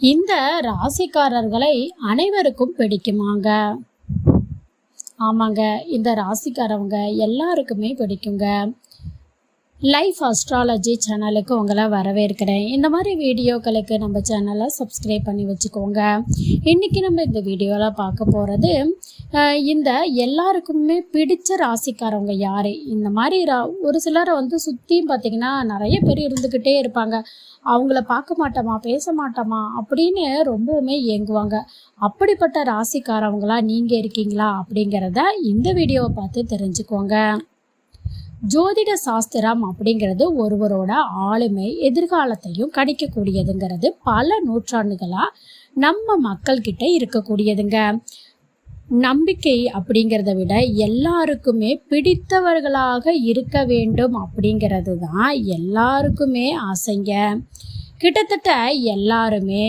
இந்த ராசிக்காரர்களை அனைவருக்கும் பிடிக்குமாங்க? ஆமாங்க. இந்த ராசிக்காரவங்க எல்லாருக்குமே பிடிக்குங்க. லைஃப் அஸ்ட்ராலஜி சேனலுக்கு உங்களை வரவேற்கிறேன். இந்த மாதிரி வீடியோக்களுக்கு நம்ம சேனலை சப்ஸ்கிரைப் பண்ணி வச்சுக்கோங்க. இன்றைக்கி நம்ம இந்த வீடியோவில் பார்க்க போகிறது இந்த எல்லாருக்குமே பிடிச்ச ராசிக்காரவங்க யார்? இந்த மாதிரி ரா ஒரு சிலரை வந்து சுற்றியும் பார்த்திங்கன்னா நிறைய பேர் இருந்துக்கிட்டே இருப்பாங்க. அவங்கள பார்க்க மாட்டோமா பேச மாட்டோமா அப்படின்னு ரொம்பவுமே ஏங்குவாங்க. அப்படிப்பட்ட ராசிக்காரவங்களா நீங்கள் இருக்கீங்களா அப்படிங்கிறத இந்த வீடியோவை பார்த்து தெரிஞ்சுக்கோங்க. ஜோதிட சாஸ்திரம் அப்படிங்கிறது ஒருவரோட ஆளுமை எதிர்காலத்தையும் கணிக்கக்கூடியதுங்கிறது பல நூற்றாண்டுகளாக நம்ம மக்கள்கிட்ட இருக்கக்கூடியதுங்க. நம்பிக்கை அப்படிங்கிறத விட எல்லாருக்குமே பிடித்தவர்களாக இருக்க வேண்டும் அப்படிங்கிறது தான் எல்லாருக்குமே ஆசைங்க. கிட்டத்தட்ட எல்லாருமே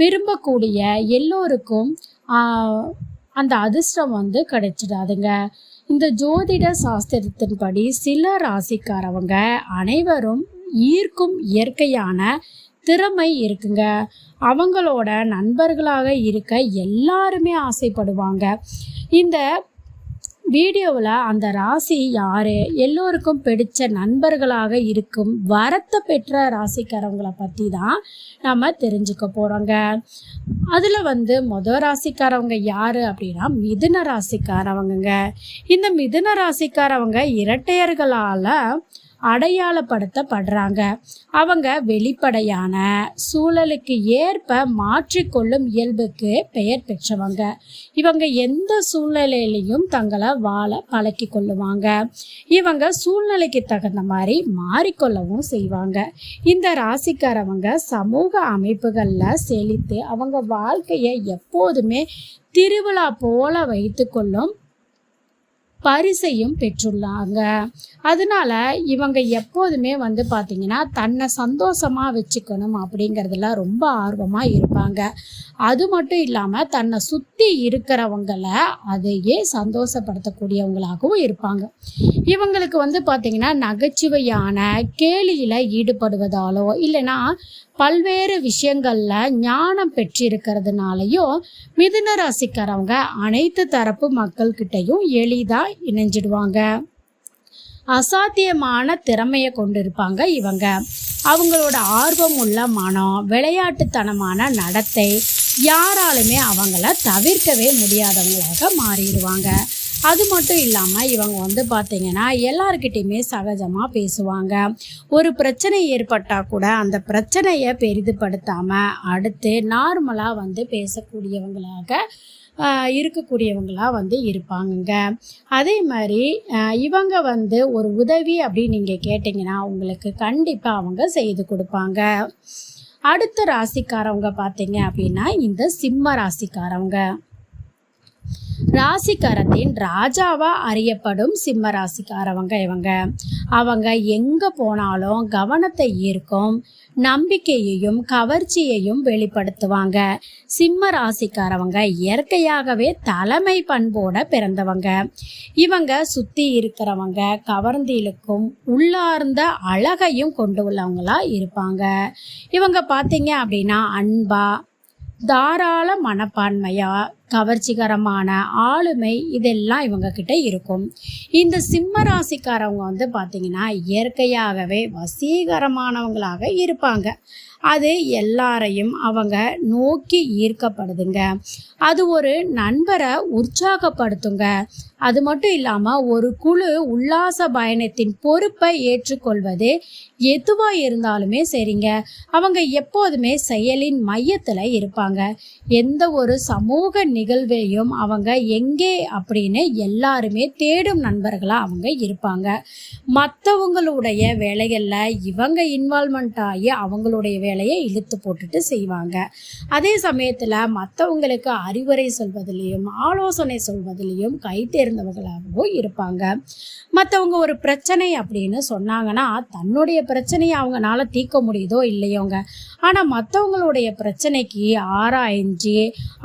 விரும்பக்கூடிய எல்லோருக்கும் அந்த அதிர்ஷ்டம் வந்து கிடைச்சிடாதுங்க. இந்த ஜோதிட சாஸ்திரத்தின்படி சில ராசிக்காரவங்க அனைவரும் ஈர்க்கும் இயற்கையான திறமை இருக்குங்க. அவங்களோட நண்பர்களாக இருக்க எல்லாருமே ஆசைப்படுவாங்க. இந்த வீடியோவில் அந்த ராசி யார்? எல்லோருக்கும் பிடிச்ச நண்பர்களாக இருக்கும் வரத்தை பெற்ற ராசிக்காரவங்களை பற்றி தான் நம்ம தெரிஞ்சுக்க போகிறோங்க அதில் வந்து மொதல் ராசிக்காரவங்க யார் அப்படின்னா மிதுன ராசிக்காரவங்கங்க. இந்த மிதுன ராசிக்காரவங்க இரட்டையர்களால் அடையாளப்படுத்தப்படுறாங்க. அவங்க வெளிப்படையான சூழலுக்கு ஏற்ப மாற்றிக்கொள்ளும் இயல்புக்கு பெயர் பெற்றவங்க. இவங்க எந்த சூழ்நிலையிலையும் தங்களை வாழ பழக்கி கொள்ளுவாங்க. இவங்க சூழ்நிலைக்கு தகுந்த மாதிரி மாறிக்கொள்ளவும் செய்வாங்க. இந்த ராசிக்காரவங்க சமூக அமைப்புகளில் செழித்து அவங்க வாழ்க்கையை எப்போதுமே திருவிழா போல வைத்துக்கொள்ளும் பரிசையும் பெற்றுள்ளாங்க. அதனால இவங்க எப்போதுமே வந்து பார்த்திங்கன்னா தன்னை சந்தோஷமாக வச்சுக்கணும் அப்படிங்கிறதுல ரொம்ப ஆர்வமாக இருப்பாங்க. அது மட்டும் இல்லாமல் தன்னை சுற்றி இருக்கிறவங்களை அதையே சந்தோஷப்படுத்தக்கூடியவங்களாகவும் இருப்பாங்க. இவங்களுக்கு வந்து பார்த்திங்கன்னா நகைச்சுவையான கேலியில் ஈடுபடுவதாலோ இல்லைன்னா பல்வேறு விஷயங்களில் ஞானம் பெற்றிருக்கிறதுனாலையும் மிதுன ராசிக்காரவங்க அனைத்து தரப்பு மக்கள்கிட்டையும் எளிதாக இணைஞ்சிடுவாங்க. அசாத்தியமான திறமையை கொண்டு இருப்பாங்க இவங்க. அவங்களோட ஆர்வம் உள்ள மனம் விளையாட்டுத்தனமான நடத்தை யாராலுமே அவங்கள தவிர்க்கவே முடியாதவங்களாக மாறிடுவாங்க. அது மட்டும் இல்லாமல் இவங்க வந்து பார்த்திங்கன்னா எல்லாருக்கிட்டையுமே சகஜமாக பேசுவாங்க. ஒரு பிரச்சனை ஏற்பட்டால் கூட அந்த பிரச்சனையை பெரிதுபடுத்தாமல் அடுத்து நார்மலாக வந்து பேசக்கூடியவங்களாக இருக்கக்கூடியவங்களாக வந்து இருப்பாங்கங்க. அதே மாதிரி இவங்க வந்து ஒரு உதவி அப்படின்னு நீங்கள் கேட்டிங்கன்னா உங்களுக்கு கண்டிப்பாக அவங்க செய்து கொடுப்பாங்க. அடுத்த ராசிக்காரவங்க பார்த்தீங்க அப்படின்னா இந்த சிம்ம ராசிக்காரவங்க. ராசிக்காரத்தின் ராஜாவா அறியப்படும் சிம்ம ராசிக்காரவங்க இவங்க. அவங்க எங்க போனாலும் கவனத்தை ஈர்க்கும் நம்பிக்கையையும் கவர்ச்சியையும் வெளிப்படுத்துவாங்க. சிம்ம ராசிக்காரவங்க இயற்கையாகவே தலைமை பண்போட பிறந்தவங்க. இவங்க சுத்தி இருக்கிறவங்க கவர்ந்து இழுக்கும் உள்ளார்ந்த அழகையும் கொண்டு உள்ளவங்களா இருப்பாங்க. இவங்க பார்த்தீங்க அப்படின்னா அன்பா தாராள மனப்பான்மையா கவர்ச்சிகரமான ஆளுமை இதெல்லாம் இவங்க கிட்ட இருக்கும். இந்த சிம்ம ராசிக்காரவங்க வந்து பார்த்திங்கன்னா இயற்கையாகவே வசீகரமானவங்களாக இருப்பாங்க. அது எல்லாரையும் அவங்க நோக்கி ஈர்க்கப்படுதுங்க. அது ஒரு நண்பரை உற்சாகப்படுத்துங்க. அது மட்டும் இல்லாமல் ஒரு குழு உல்லாச பயணத்தின் பொறுப்பை ஏற்றுக்கொள்வது எதுவாக இருந்தாலுமே சரிங்க. அவங்க எப்போதுமே செயலின் மையத்தில் இருப்பாங்க. எந்த ஒரு சமூக நிகழ்வையும் அவங்க எங்கே அப்படின்னு எல்லாருமே தேடும் நண்பர்களாக அவங்க இருப்பாங்க. மற்றவங்களுடைய வேலைகளில் இவங்க இன்வால்மெண்ட் ஆகி அவங்களுடைய வேலையை இழுத்து போட்டுட்டு செய்வாங்க. அதே சமயத்தில் மற்றவங்களுக்கு அறிவுரை சொல்வதிலையும் ஆலோசனை சொல்வதிலையும் கை தேர்ந்தவர்களாகவும் இருப்பாங்க. மற்றவங்க ஒரு பிரச்சனை அப்படின்னு சொன்னாங்கன்னா தன்னுடைய பிரச்சனையை அவங்களால தீர்க்க முடியுதோ இல்லையோங்க. ஆனால் மற்றவங்களுடைய பிரச்சனைக்கு ஆராய்ஞ்சி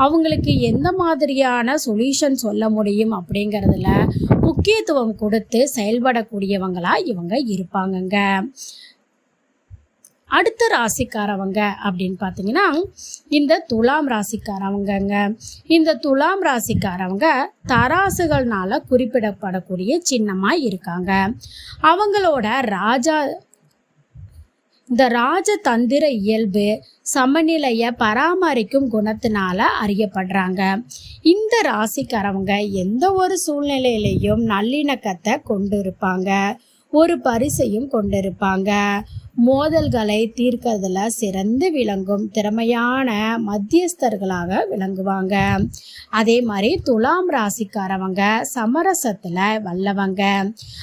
அவங்களுக்கு எந்த மாதிரியான சொல்யூஷன் சொல்ல முடியும் அப்படிங்கிறதுல முக்கியத்துவம் கொடுத்து செயல்படக்கூடியவங்களாக இவங்க இருப்பாங்கங்க. அடுத்த ராசிக்காரவங்க அப்படின்னு பார்த்தீங்கன்னா இந்த துலாம் ராசிக்காரவங்கங்க. இந்த துலாம் ராசிக்காரவங்க தராசுகள்னால குறிப்பிடப்படக்கூடிய சின்னமாக இருக்காங்க. அவங்களோட ராஜா இந்த ராஜதந்திர இயல்பு சமநிலையை பராமரிக்கும் குணத்தினால அறியப்படுறாங்க. இந்த ராசிக்காரவங்க எந்த ஒரு சூழ்நிலையிலையும் நல்லிணக்கத்தை கொண்டு இருப்பாங்க ஒரு பரிசையும் கொண்டிருப்பாங்க. மோதல்களை தீர்க்கறதுல சிறந்து விளங்கும் திறமையான மத்தியஸ்தர்களாக விளங்குவாங்க. அதே மாதிரி துலாம் ராசிக்காரவங்க சமரசத்தில் வல்லவங்க.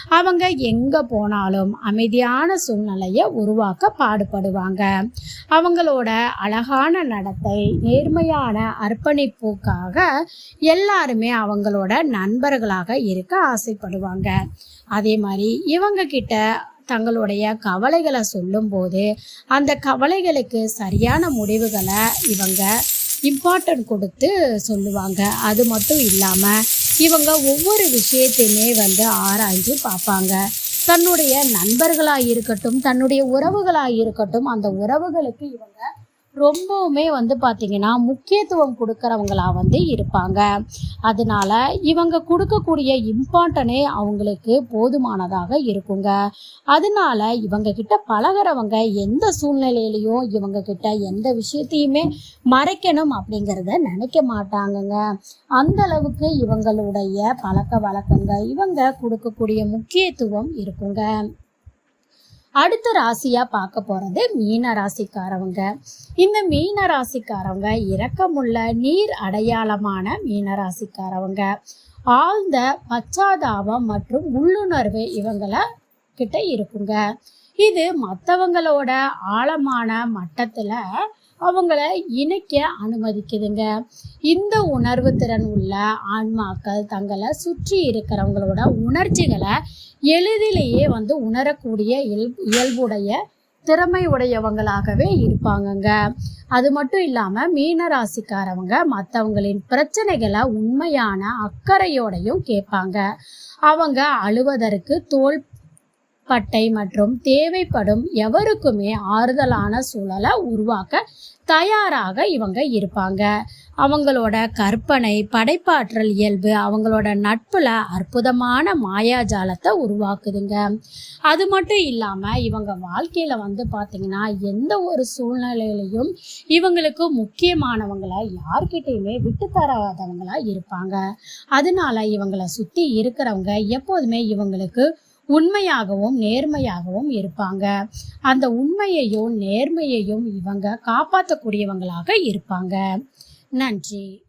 அவங்க எங்கே போனாலும் அமைதியான சூழ்நிலையை உருவாக்க பாடுபடுவாங்க. அவங்களோட அழகான நடத்தை நேர்மையான அர்ப்பணிப்புக்காக எல்லாருமே அவங்களோட நண்பர்களாக இருக்க ஆசைப்படுவாங்க. அதே மாதிரி இவங்க கிட்ட தங்களுடைய கவலைகளை சொல்லும்போது அந்த கவலைகளுக்கு சரியான முடிவுகளை இவங்க இம்பார்ட்டன்ட் கொடுத்து சொல்லுவாங்க. அது மட்டும் இல்லாமல் இவங்க ஒவ்வொரு விஷயத்தையுமே வந்து ஆராய்ஞ்சு பார்ப்பாங்க. தன்னுடைய நண்பர்களாக இருக்கட்டும் தன்னுடைய உறவுகளாக இருக்கட்டும் அந்த உறவுகளுக்கு இவங்க ரொம்பவுமே வந்து பார்த்திங்கன்னா முக்கியத்துவம் கொடுக்குறவங்களா வந்து இருப்பாங்க. அதனால இவங்க கொடுக்கக்கூடிய இம்பார்ட்டனே அவங்களுக்கு போதுமானதாக இருக்குங்க. அதனால இவங்க கிட்ட பழகிறவங்க எந்த சூழ்நிலையிலையும் இவங்க கிட்ட எந்த விஷயத்தையுமே மறைக்கணும் அப்படிங்கிறத நினைக்க மாட்டாங்கங்க. அந்த அளவுக்கு இவங்களுடைய பழக்க வழக்கங்க இவங்க கொடுக்கக்கூடிய முக்கியத்துவம் இருக்குங்க. அடுத்த ராசியா பார்க்க போறது மீன ராசிக்காரவங்க. இந்த மீன ராசிக்காரவங்க இரக்கமுள்ள நீர் அடையாளமான மீன ராசிக்காரவங்க. ஆழ்ந்த பச்சாதாபம் மற்றும் உள்ளுணர்வு இவங்கள கிட்ட இருக்குங்க. இது மற்றவங்களோட ஆழமான மட்டத்தில் அவங்கள இணைக்க அனுமதிக்குதுங்க. இந்த உணர்வு திறன் உள்ள ஆன்மாக்கள் தங்களை சுற்றி இருக்கிறவங்களோட உணர்ச்சிகளை எளிதிலேயே வந்து உணரக்கூடிய இயல் இயல்புடைய திறமை உடையவங்களாகவே இருப்பாங்கங்க. அது மட்டும் இல்லாமல் மீன ராசிக்காரவங்க மற்றவங்களின் பிரச்சனைகளை உண்மையான அக்கறையோடையும் கேட்பாங்க. அவங்க அழுவதற்கு தோல் பட்டை மற்றும் தேவைப்படும் எவருக்குமே ஆறுதலான சூழலை உருவாக்க தயாராக இவங்க இருப்பாங்க. அவங்களோட கற்பனை படைப்பாற்றல் இயல்பு அவங்களோட நட்புல அற்புதமான மாயாஜாலத்தை உருவாக்குதுங்க. அது மட்டும் இல்லாமல் இவங்க வாழ்க்கையில் வந்து பார்த்திங்கன்னா எந்த ஒரு சூழ்நிலையிலையும் இவங்களுக்கு முக்கியமானவங்களை யார்கிட்டையுமே விட்டு தராதவங்களாக இருப்பாங்க. அதனால இவங்களை சுற்றி இருக்கிறவங்க எப்போதுமே இவங்களுக்கு உண்மையாகவும் நேர்மையாகவும் இருப்பாங்க. அந்த உண்மையையும் நேர்மையையும் இவங்க காப்பாற்றக்கூடியவங்களாக இருப்பாங்க. நன்றி.